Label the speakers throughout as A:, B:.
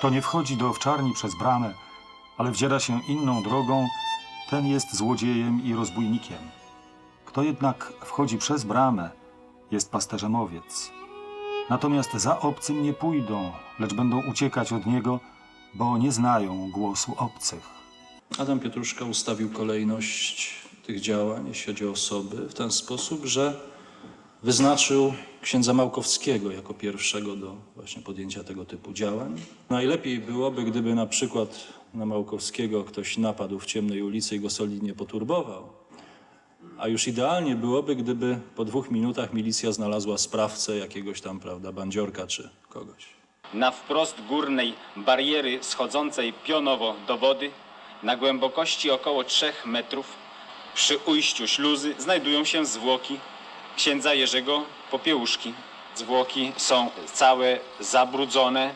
A: Kto nie wchodzi do owczarni przez bramę, ale wdziera się inną drogą, ten jest złodziejem i rozbójnikiem. Kto jednak wchodzi przez bramę, jest pasterzem owiec. Natomiast za obcym nie pójdą, lecz będą uciekać od niego, bo nie znają głosu obcych.
B: Adam Pietruszka ustawił kolejność tych działań, jeśli chodzi o osoby, w ten sposób, że wyznaczył księdza Małkowskiego jako pierwszego do właśnie podjęcia tego typu działań. Najlepiej byłoby, gdyby na przykład na Małkowskiego ktoś napadł w ciemnej ulicy i go solidnie poturbował. A już idealnie byłoby, gdyby po dwóch minutach milicja znalazła sprawcę jakiegoś tam, prawda, bandziorka czy kogoś.
C: na wprost górnej bariery schodzącej pionowo do wody na głębokości około 3 metrów przy ujściu śluzy znajdują się zwłoki księdza Jerzego Popiełuszki. Zwłoki są całe zabrudzone.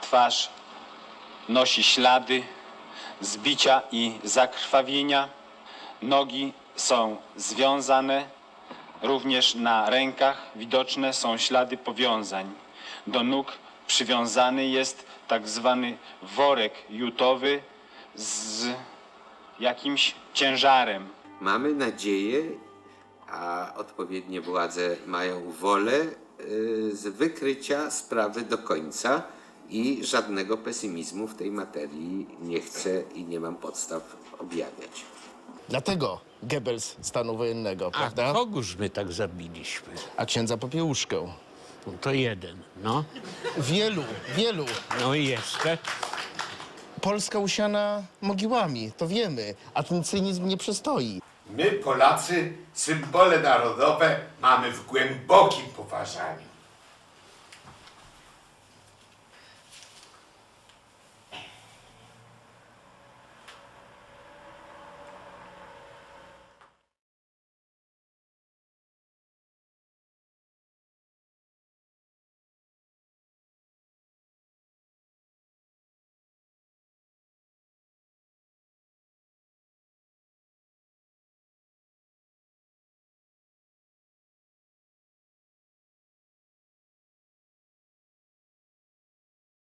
C: Twarz nosi ślady zbicia i zakrwawienia. Nogi są związane. Również na rękach widoczne są ślady powiązań. Do nóg przywiązany jest tak zwany worek jutowy z jakimś ciężarem.
D: Mamy nadzieję, a odpowiednie władze mają wolę y, z wykrycia sprawy do końca i żadnego pesymizmu w tej materii nie chcę i nie mam podstaw objawiać.
E: Dlatego Goebbels stanu wojennego,
F: A
E: prawda?
F: kogóż my tak zabiliśmy?
E: A księdza Popiełuszkę.
F: No to jeden, no.
E: Wielu, wielu.
F: No i jeszcze.
E: Polska usiana mogiłami, to wiemy, a ten cynizm nie przystoi.
G: My, Polacy, symbole narodowe mamy w głębokim poważaniu.